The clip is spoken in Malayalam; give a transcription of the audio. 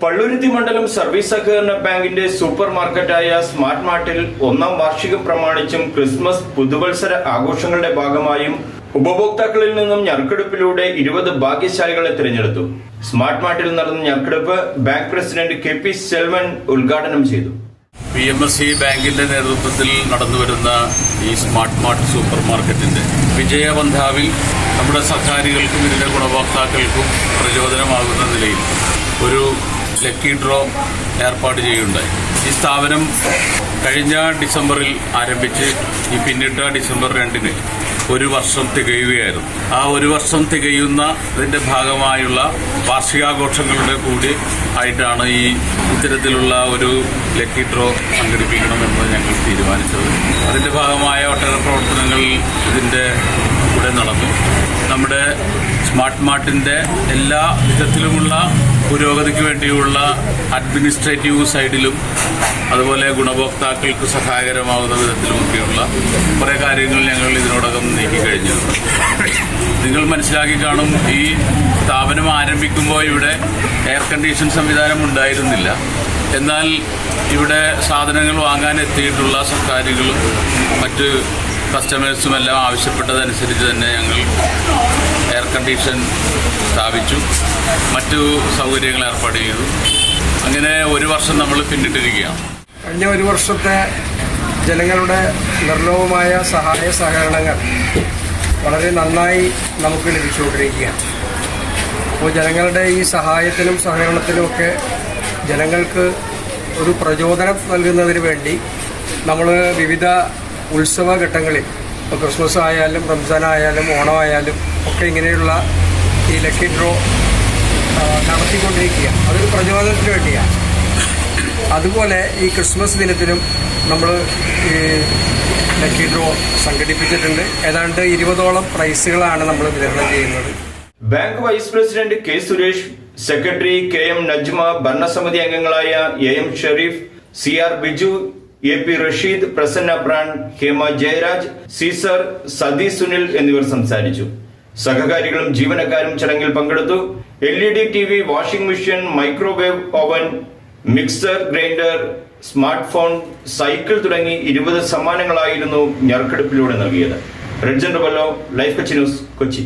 പള്ളുരുത്തി മണ്ഡലം സർവീസ് സഹകരണ ബാങ്കിന്റെ സൂപ്പർ മാർക്കറ്റായ സ്മാർട്ട് മാർട്ടിൽ ഒന്നാം വാർഷികം പ്രമാണിച്ചും ക്രിസ്മസ് പുതുവത്സര ആഘോഷങ്ങളുടെ ഭാഗമായും ഉപഭോക്താക്കളിൽ നിന്നും ഞറുക്കെടുപ്പിലൂടെ ഇരുപത് ഭാഗ്യശാലികളെ തിരഞ്ഞെടുത്തു. സ്മാർട്ട് മാർട്ടിൽ നടന്ന ഞറുക്കെടുപ്പ് bank president K P Selvan ഉദ്ഘാടനം ചെയ്തു. പി എം എസ് സി ബാങ്കിന്റെ നേതൃത്വത്തിൽ നടന്നുവരുന്ന ഈ സ്മാർട്ട് മാർട്ട് സൂപ്പർ മാർക്കറ്റിന്റെ വിജയബന്ധാവിൽ നമ്മുടെ സർക്കാരുകൾക്കും ഇതിന്റെ ഗുണഭോക്താക്കൾക്കും പ്രചോദനമാകുന്ന നിലയിൽ ഒരു ലക്കി ഡ്രോ ഏർപ്പാട് ചെയ്യുകയുണ്ടായി ഈ സ്ഥാപനം കഴിഞ്ഞ ഡിസംബറിൽ ആരംഭിച്ച് ഈ പിന്നിട്ട ഡിസംബർ രണ്ടിന് ഒരു വർഷം തികയുകയായിരുന്നു. ആ ഒരു വർഷം തികയുന്ന അതിന്റെ ഭാഗമായുള്ള വാർഷികാഘോഷങ്ങളുടെ കൂടി ആയിട്ടാണ് ഈ ഇത്തരത്തിലുള്ള ഒരു ലക്കി ഡ്രോ സംഘടിപ്പിക്കണമെന്ന് ഞങ്ങൾ തീരുമാനിച്ചത്. അതിന്റെ ഭാഗമായ ഒട്ടേറെ പ്രവർത്തനങ്ങൾ ഇതിന്റെ കൂടെ നടന്നു. നമ്മുടെ സ്മാർട്ട് മാർട്ടിന്റെ എല്ലാ വിധത്തിലുമുള്ള പുരോഗതിക്ക് വേണ്ടിയുള്ള അഡ്മിനിസ്ട്രേറ്റീവ് സൈഡിലും അതുപോലെ ഗുണഭോക്താക്കൾക്ക് സഹായകരമാകുന്ന വിധത്തിലുമൊക്കെയുള്ള കുറേ കാര്യങ്ങൾ ഞങ്ങൾ ഇതിനോടകം നീക്കി കഴിഞ്ഞിരുന്നു നിങ്ങൾ മനസ്സിലാക്കി കാണും ഈ സ്ഥാപനം ആരംഭിക്കുമ്പോൾ ഇവിടെ എയർ കണ്ടീഷൻ സംവിധാനം ഉണ്ടായിരുന്നില്ല. എന്നാൽ ഇവിടെ സാധനങ്ങൾ വാങ്ങാൻ എത്തിയിട്ടുള്ള സർക്കാരുകളും മറ്റ് കസ്റ്റമേഴ്സും എല്ലാം ആവശ്യപ്പെട്ടതനുസരിച്ച് തന്നെ ഞങ്ങൾ എയർ കണ്ടീഷൻ സ്ഥാപിച്ചു. മറ്റു സൗകര്യങ്ങൾ ഏർപ്പാട് ചെയ്തു. അങ്ങനെ ഒരു വർഷം നമ്മൾ പിന്നിട്ടിരിക്കുകയാണ്. കഴിഞ്ഞ ഒരു വർഷത്തെ ജനങ്ങളുടെ നിർലോഭമായ സഹായ സഹകരണങ്ങൾ വളരെ നന്നായി നമുക്ക് ലഭിച്ചുകൊണ്ടിരിക്കുകയാണ്. അപ്പോൾ ജനങ്ങളുടെ ഈ സഹായത്തിനും സഹകരണത്തിനുമൊക്കെ ജനങ്ങൾക്ക് ഒരു പ്രചോദനം നൽകുന്നതിന് വേണ്ടി നമ്മൾ വിവിധ ഉത്സവ ഘട്ടങ്ങളിൽ ഇപ്പോൾ ക്രിസ്മസ് ആയാലും റംസാൻ ആയാലും ഓണമായാലും ഒക്കെ ഇങ്ങനെയുള്ള ഈ ലക്കി ഡ്രോ നടത്തിക്കൊണ്ടിരിക്കുക അതൊരു പ്രചോദനത്തിന് വേണ്ടിയാണ്. അതുപോലെ ഈ ക്രിസ്മസ് ദിനത്തിലും നമ്മൾ ഈ ലക്കി ഡ്രോ സംഘടിപ്പിച്ചിട്ടുണ്ട്. ഏതാണ്ട് ഇരുപതോളം പ്രൈസുകളാണ് നമ്മൾ വിതരണം ചെയ്യുന്നത്. Bank vice president K Suresh secretary K M Najma ഭരണസമിതി അംഗങ്ങളായ A M Sherif C R Biju A P Rasheed Prasanna Pran Hema Jayaraj Caesar Sathi Sunil എന്നിവർ സംസാരിച്ചു. സഹകാരികളും ജീവനക്കാരും ചടങ്ങിൽ പങ്കെടുത്തു. L E D T V washing machine microwave oven mixer grinder smart phone cycle തുടങ്ങി ഇരുപത് സമ്മാനങ്ങളായിരുന്നു ഞറുക്കെടുപ്പിലൂടെ നൽകിയത്. റെഡ്ജൻ വല്ലോ ലൈഫ് കച്ച് ന്യൂസ് കൊച്ചി.